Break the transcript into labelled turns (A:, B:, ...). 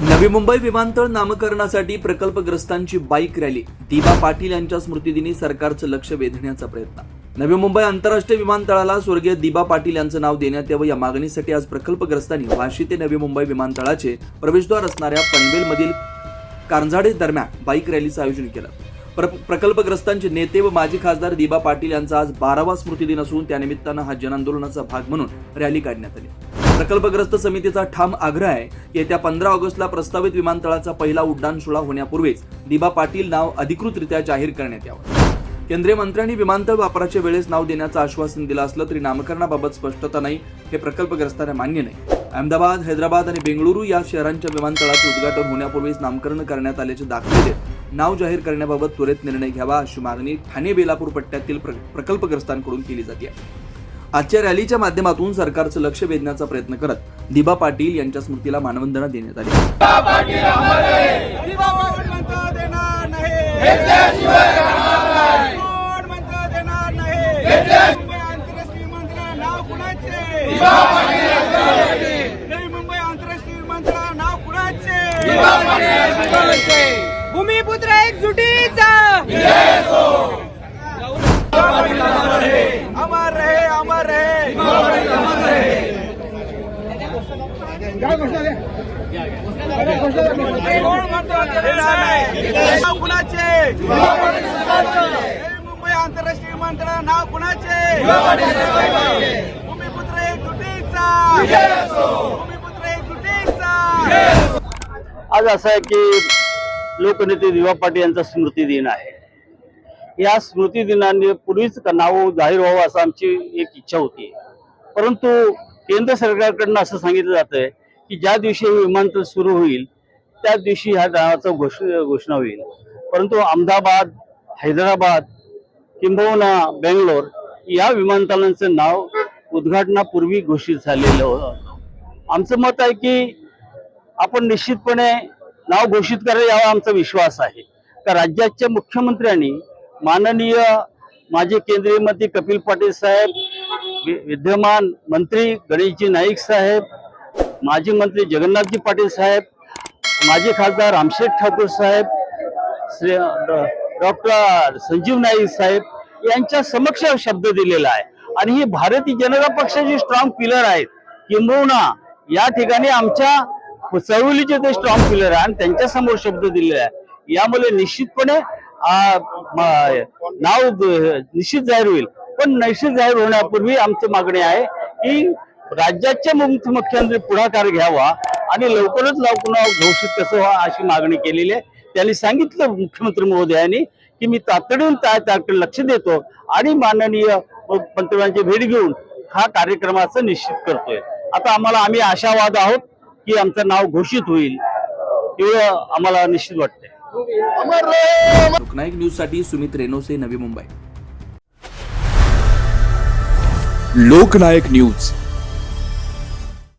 A: नवी मुंबई विमानतळ नामकरणासाठी प्रकल्पग्रस्तांची bike rally. दिबा पाटील यांच्या स्मृतिदिनी सरकारचं लक्ष वेधण्याचा प्रयत्न. नवी मुंबई आंतरराष्ट्रीय विमानतळाला स्वर्गीय दिबा पाटील यांचं नाव देण्यात यावं या मागणीसाठी आज प्रकल्पग्रस्तांनी वाशी ते नवी मुंबई विमानतळाचे प्रवेशद्वार असणाऱ्या पनवेलमधील कारंजाडे दरम्यान बाईक रॅलीचं आयोजन केलं. प्र प्रकल्पग्रस्तांचे नेते व माजी खासदार दिबा पाटील यांचा आज बारावा स्मृतिदिन असून त्यानिमित्तानं हा जनआंदोलनाचा भाग म्हणून रॅली काढण्यात आली. प्रकल्पग्रस्त समितीचा ठाम आग्रह आहे येत्या पंधरा ऑगस्टला प्रस्तावित विमानतळाचा पहिला उड्डाण सोहळा होण्यापूर्वीच दिबा पाटील नाव अधिकृतरित्या जाहीर करण्यात यावं. केंद्रीय मंत्र्यांनी विमानतळ वापराच्या वेळेस नाव देण्याचं आश्वासन दिलं असलं तरी नामकरणाबाबत स्पष्टता नाही हे प्रकल्पग्रस्तांना मान्य नाही. अहमदाबाद हैदराबाद आणि बेंगळुरू या शहरांच्या विमानतळाचं उद्घाटन होण्यापूर्वीच नामकरण करण्यात आल्याचे दाखले देत नाव जाहीर करण्याबाबत त्वरित निर्णय घ्यावा अशी मागणी ठाणे बेलापूर पट्ट्यातील प्रकल्पग्रस्तांकडून केली जाते. आजच्या रॅलीच्या माध्यमातून सरकारचं लक्ष वेधण्याचा प्रयत्न करत दिबा पाटील यांच्या स्मृतीला मानवंदना देण्यात आली.
B: म्हणता देणार नाही कोण म्हणता देणार नाही मुंबई आंतरराष्ट्रीय विमानतळ नाव कुणाचे नवी मुंबई आंतरराष्ट्रीय विमानतळ नाव कुणाचे भूमिपुत्र एकजुटीचा अमर रहे अमर रहे कोण म्हणतो देणार नाही नाव कुणाचे? नवी मुंबई आंतरराष्ट्रीय विमानतळ नाव कुणाचे? भूमिपुत्र भूमिपुत्र
C: आज असं आहे की लोकनेते दिवा पाटील यांचा स्मृती दिन आहे. या स्मृती दिनाने पूर्वीच नाव जाहीर व्हावं असं आमची एक इच्छा होती. परंतु केंद्र सरकारकडनं असं सांगितलं जातंय की ज्या दिवशी हे विमानतळ सुरू होईल त्या दिवशी ह्या गावाचा घोष घोषणा होईल. परंतु अहमदाबाद हैदराबाद किंबहुना बेंगलोर या विमानतळांचं नाव उद्घाटनापूर्वी घोषित झालेलं होतं. आमचं मत आहे की आपण निश्चितपणे नाव घोषित करायला यावा आमचा विश्वास आहे. तर राज्याच्या मुख्यमंत्र्यांनी माननीय माजी केंद्रीय मंत्री कपिल पाटील साहेब वि- विद्यमान मंत्री गणेशजी नाईक साहेब माजी मंत्री जगन्नाथजी पाटील साहेब माजी खासदार रामशेठ ठाकूर साहेब श्री डॉक्टर संजीव नाईक साहेब यांच्या समक्ष शब्द दिलेला आहे. आणि ही भारतीय जनता पक्षाचे स्ट्रॉंग पिलर आहेत. किंबहुना या ठिकाणी आमच्या चळवळीचे ते स्ट्रॉंग पिलर आहे आणि त्यांच्यासमोर शब्द दिलेला आहे. यामुळे निश्चितपणे नाव निश्चित जाहीर होईल. पण निश्चित जाहीर होण्यापूर्वी आमची मागणी आहे की राज्याचे मुख्य- मुख्यमंत्री पुढाकार घ्यावा आणि लवकरच लवकर घोषित कसं व्हा अशी मागणी केलेली आहे. त्यांनी सांगितलं मुख्यमंत्री महोदयांनी की मी तातडीने त्या त्याकडे लक्ष देतो आणि माननीय पंतप्रधानांची भेट घेऊन हा कार्यक्रमाचं निश्चित करतोय. आता आम्हाला आम्ही आशावाद आहोत की आमचं नाव घोषित होईल. एवढं आम्हाला निश्चित वाटतंय.
A: लोकनायक न्यूजसाठी सुमित रेनोसे नवी मुंबई.
D: लोकनायक न्यूज.